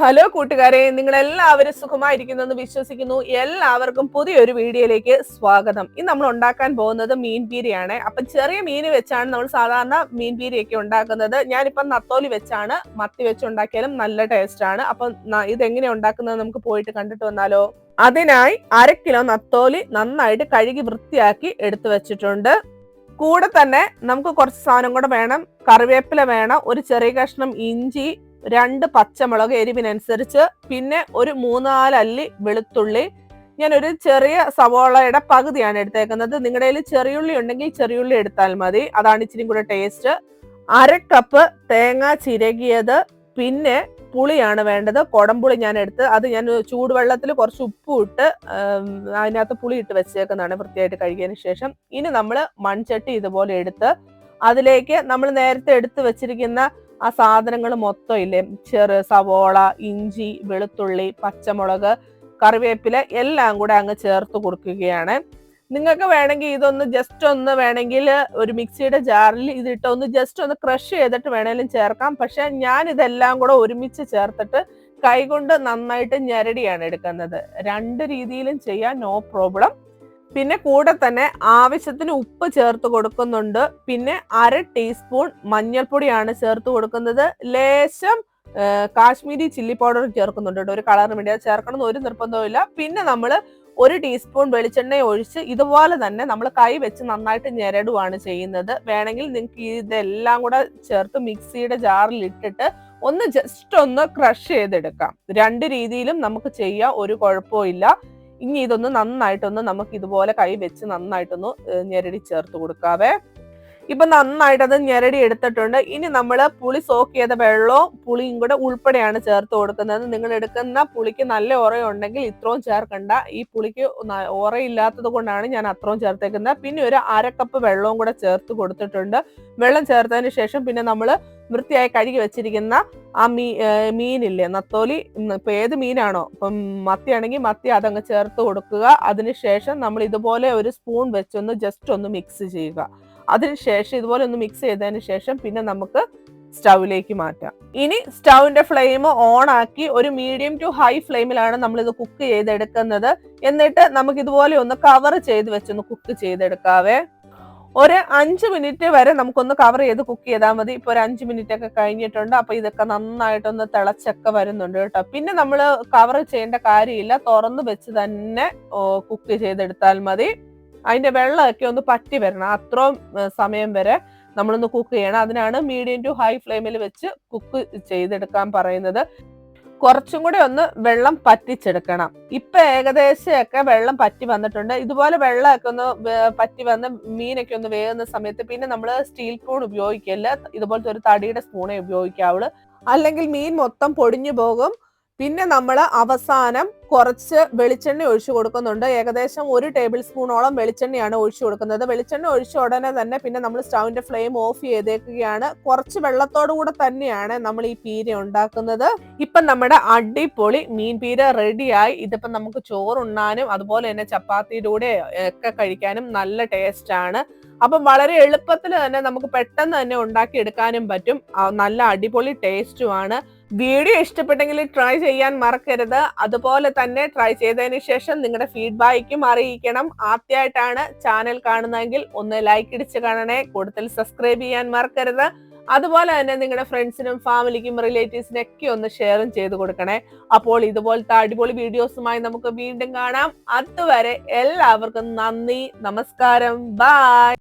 Hello കൂട്ടുകാരെ നിങ്ങൾ എല്ലാവരും സുഖമായിരിക്കുന്നു എന്ന് വിശ്വസിക്കുന്നു. എല്ലാവർക്കും പുതിയൊരു വീഡിയോയിലേക്ക് സ്വാഗതം. ഇന്ന് നമ്മൾ ഉണ്ടാക്കാൻ പോകുന്നത് മീൻ പീരിയാണ് അപ്പൊ ചെറിയ മീൻ വെച്ചാണ് നമ്മൾ സാധാരണ മീൻ പീരിയൊക്കെ ഉണ്ടാക്കുന്നത്. ഞാനിപ്പം നത്തോലി വെച്ചാണ് മത്തി വെച്ച് ഉണ്ടാക്കിയാലും നല്ല ടേസ്റ്റ് ആണ്. അപ്പൊ ഇതെങ്ങനെ ഉണ്ടാക്കുന്നത് നമുക്ക് പോയിട്ട് കണ്ടിട്ട് വന്നാലോ? അതിനായി അര കിലോ നത്തോലി നന്നായിട്ട് കഴുകി വൃത്തിയാക്കി എടുത്തു വെച്ചിട്ടുണ്ട്. കൂടെ തന്നെ നമുക്ക് കുറച്ച് സാധനം കൂടെ വേണം. കറിവേപ്പില വേണം ഒരു ചെറിയ കഷ്ണം ഇഞ്ചി രണ്ട് പച്ചമുളക് എരിവിനനുസരിച്ച് പിന്നെ ഒരു മൂന്നാലല്ലി വെളുത്തുള്ളി. ഞാനൊരു ചെറിയ സവോളയുടെ പകുതിയാണ് എടുത്തേക്കുന്നത്. നിങ്ങളുടെ കയ്യിൽ ചെറിയുള്ളി ഉണ്ടെങ്കിൽ ചെറിയുള്ളി എടുത്താൽ മതി. അതാണ് ഇച്ചിരി കൂടെ ടേസ്റ്റ്. അര കപ്പ് തേങ്ങ ചിരകിയത് പിന്നെ പുളിയാണ് വേണ്ടത്. കുടംപുളി ഞാൻ എടുത്ത് അത് ഞാൻ ചൂടുവെള്ളത്തിൽ കുറച്ച് ഉപ്പും ഇട്ട് അതിനകത്ത് പുളി ഇട്ട് വെച്ചേക്കുന്നതാണ് വൃത്തിയായിട്ട് കഴുകിയതിന് ശേഷം. ഇനി നമ്മൾ മൺചട്ടി ഇതുപോലെ എടുത്ത് അതിലേക്ക് നമ്മൾ നേരത്തെ എടുത്ത് വെച്ചിരിക്കുന്ന ആ സാധനങ്ങൾ മൊത്തം ഇല്ലേ? ചെറു സവോള ഇഞ്ചി വെളുത്തുള്ളി പച്ചമുളക് കറിവേപ്പില എല്ലാം കൂടെ അങ്ങ് ചേർത്ത് കൊടുക്കുകയാണ്. നിങ്ങൾക്ക് വേണമെങ്കിൽ ഇതൊന്ന് ജസ്റ്റ് ഒന്ന് വേണമെങ്കിൽ ഒരു മിക്സിയുടെ ജാറിൽ ഇതിട്ട് ഒന്ന് ജസ്റ്റ് ഒന്ന് ക്രഷ് ചെയ്തിട്ട് വേണേലും ചേർക്കാം. പക്ഷെ ഞാൻ ഇതെല്ലാം കൂടെ ഒരുമിച്ച് ചേർത്തിട്ട് കൈകൊണ്ട് നന്നായിട്ട് ഞെരടിയാണ് എടുക്കുന്നത്. രണ്ട് രീതിയിലും ചെയ്യാൻ നോ പ്രോബ്ലം പിന്നെ കൂടെ തന്നെ ആവശ്യത്തിന് ഉപ്പ് ചേർത്ത് കൊടുക്കുന്നുണ്ട്. പിന്നെ അര ടീസ്പൂൺ മഞ്ഞൾപ്പൊടിയാണ് ചേർത്ത് കൊടുക്കുന്നത്. ലേശം കാശ്മീരി ചില്ലി പൗഡർ ചേർക്കുന്നുണ്ട് കേട്ടോ. ഒരു കളറിന് വേണ്ടി അത് ചേർക്കണം ഒരു നിർബന്ധവുമില്ല. പിന്നെ നമ്മൾ ഒരു ടീസ്പൂൺ വെളിച്ചെണ്ണ ഒഴിച്ച് ഇതുപോലെ തന്നെ നമ്മൾ കൈ വെച്ച് നന്നായിട്ട് ഞെരടുവാണ് ചെയ്യുന്നത്. വേണമെങ്കിൽ നിങ്ങൾക്ക് ഇതെല്ലാം കൂടെ ചേർത്ത് മിക്സിയുടെ ജാറിൽ ഇട്ടിട്ട് ഒന്ന് ജസ്റ്റ് ഒന്ന് ക്രഷ് ചെയ്തെടുക്കാം. രണ്ട് രീതിയിലും നമുക്ക് ചെയ്യാം. ഒരു കുഴപ്പവും ഇനി ഇതൊന്ന് നന്നായിട്ടൊന്ന് നമുക്ക് ഇതുപോലെ കൈ വെച്ച് നന്നായിട്ടൊന്ന് ഞെരടി ചേർത്ത് കൊടുക്കാവേ. ഇപ്പൊ നന്നായിട്ടത് ഞെരടി എടുത്തിട്ടുണ്ട്. ഇനി നമ്മൾ പുളി സോക്ക് ചെയ്ത വെള്ളവും പുളിയും കൂടെ ഉൾപ്പെടെയാണ് ചേർത്ത് കൊടുക്കുന്നത്. നിങ്ങൾ എടുക്കുന്ന പുളിക്ക് നല്ല ഉറയുണ്ടെങ്കിൽ ഇത്രയും ചേർക്കണ്ട. ഈ പുളിക്ക് ഉറയില്ലാത്തത് കൊണ്ടാണ് ഞാൻ അത്രയും ചേർത്തേക്കുന്നത്. പിന്നെ ഒരു അര കപ്പ് വെള്ളവും കൂടെ ചേർത്ത് കൊടുത്തിട്ടുണ്ട്. വെള്ളം ചേർത്തതിന് ശേഷം പിന്നെ നമ്മൾ വൃത്തിയായി കഴുകി വെച്ചിരിക്കുന്ന ആ മീ മീനില്ലേ നത്തോലി ഇപ്പൊ ഏത് മീനാണോ ഇപ്പം മത്തി ആണെങ്കിൽ മത്തി അതങ്ങ് ചേർത്ത് കൊടുക്കുക. അതിനുശേഷം നമ്മൾ ഇതുപോലെ ഒരു സ്പൂൺ വെച്ചൊന്ന് ജസ്റ്റ് ഒന്ന് മിക്സ് ചെയ്യുക. അതിനുശേഷം ഇതുപോലെ ഒന്ന് മിക്സ് ചെയ്തതിന് ശേഷം പിന്നെ നമുക്ക് സ്റ്റൗവിലേക്ക് മാറ്റാം. ഇനി സ്റ്റൗവിന്റെ ഫ്ലെയിം ഓൺ ആക്കി ഒരു മീഡിയം ടു ഹൈ ഫ്ലെയിമിലാണ് നമ്മൾ ഇത് കുക്ക് ചെയ്തെടുക്കുന്നത്. എന്നിട്ട് നമുക്ക് ഇതുപോലെ ഒന്ന് കവർ ചെയ്ത് വെച്ചൊന്ന് കുക്ക് ചെയ്തെടുക്കാവേ. ഒരു അഞ്ച് മിനിറ്റ് വരെ നമുക്കൊന്ന് കവർ ചെയ്ത് കുക്ക് ചെയ്താൽ മതി. ഇപ്പൊ ഒരു അഞ്ച് മിനിറ്റ് ഒക്കെ കഴിഞ്ഞിട്ടുണ്ട്. അപ്പോൾ ഇതൊക്കെ നന്നായിട്ടൊന്ന് തിളച്ചൊക്കെ വരുന്നുണ്ട് കേട്ടോ. പിന്നെ നമ്മൾ കവർ ചെയ്യേണ്ട കാര്യമില്ല. തുറന്ന് വെച്ച് തന്നെ കുക്ക് ചെയ്തെടുത്താൽ മതി. അതിന്റെ വെള്ളമൊക്കെ ഒന്ന് പറ്റി വരണം. അത്രയും സമയം വരെ നമ്മളൊന്ന് കുക്ക് ചെയ്യണം. അതിനാണ് മീഡിയം ടു ഹൈ ഫ്ലെയിമിൽ വെച്ച് കുക്ക് ചെയ്തെടുക്കാൻ പറയുന്നത്. കുറച്ചും കൂടി ഒന്ന് വെള്ളം പറ്റിച്ചെടുക്കണം. ഇപ്പൊ ഏകദേശമൊക്കെ വെള്ളം പറ്റി വന്നിട്ടുണ്ട്. ഇതുപോലെ വെള്ളമൊക്കെ ഒന്ന് പറ്റി വന്ന് മീനൊക്കെ ഒന്ന് വേകുന്ന സമയത്ത് പിന്നെ നമ്മൾ സ്റ്റീൽ സ്പൂൺ ഉപയോഗിക്കില്ല? ഇതുപോലത്തെ ഒരു തടിയുടെ സ്പൂണേ ഉപയോഗിക്കാവുള്ളൂ. അല്ലെങ്കിൽ മീൻ മൊത്തം പൊടിഞ്ഞു പോകും. പിന്നെ നമ്മൾ അവസാനം കുറച്ച് വെളിച്ചെണ്ണ ഒഴിച്ചു കൊടുക്കുന്നുണ്ട്. ഏകദേശം ഒരു ടേബിൾ സ്പൂണോളം വെളിച്ചെണ്ണയാണ് ഒഴിച്ചു കൊടുക്കുന്നത്. വെളിച്ചെണ്ണ ഒഴിച്ച ഉടനെ തന്നെ പിന്നെ നമ്മൾ സ്റ്റൗവിന്റെ ഫ്ലെയിം ഓഫ് ചെയ്തേക്കുകയാണ്. കുറച്ച് വെള്ളത്തോടു കൂടെ തന്നെയാണ് നമ്മൾ ഈ പീര ഉണ്ടാക്കുന്നത്. ഇപ്പം നമ്മുടെ അടിപൊളി മീൻ പീര റെഡിയായി. ഇതിപ്പം നമുക്ക് ചോറുണ്ണാനും അതുപോലെ തന്നെ ചപ്പാത്തിയുടെ കൂടെ ഒക്കെ കഴിക്കാനും നല്ല ടേസ്റ്റ് ആണ്. അപ്പം വളരെ എളുപ്പത്തിൽ തന്നെ നമുക്ക് പെട്ടെന്ന് തന്നെ ഉണ്ടാക്കി എടുക്കാനും പറ്റും നല്ല അടിപൊളി ടേസ്റ്റുമാണ് വീഡിയോ ഇഷ്ടപ്പെട്ടെങ്കിൽ ട്രൈ ചെയ്യാൻ മറക്കരുത്. അതുപോലെ തന്നെ ട്രൈ ചെയ്തതിന് ശേഷം നിങ്ങളുടെ ഫീഡ്ബാക്കും അറിയിക്കണം. ആദ്യമായിട്ടാണ് ചാനൽ കാണുന്നതെങ്കിൽ ഒന്ന് ലൈക്ക് ഇടിച്ച് കാണണേ. കൂടുതൽ സബ്സ്ക്രൈബ് ചെയ്യാൻ മറക്കരുത്. അതുപോലെ തന്നെ നിങ്ങളുടെ ഫ്രണ്ട്സിനും ഫാമിലിക്കും റിലേറ്റീവ്സിനും ഒക്കെ ഒന്ന് ഷെയറും ചെയ്ത് കൊടുക്കണേ. അപ്പോൾ ഇതുപോലത്തെ അടിപൊളി വീഡിയോസുമായി നമുക്ക് വീണ്ടും കാണാം. അതുവരെ എല്ലാവർക്കും നന്ദി. നമസ്കാരം. ബൈ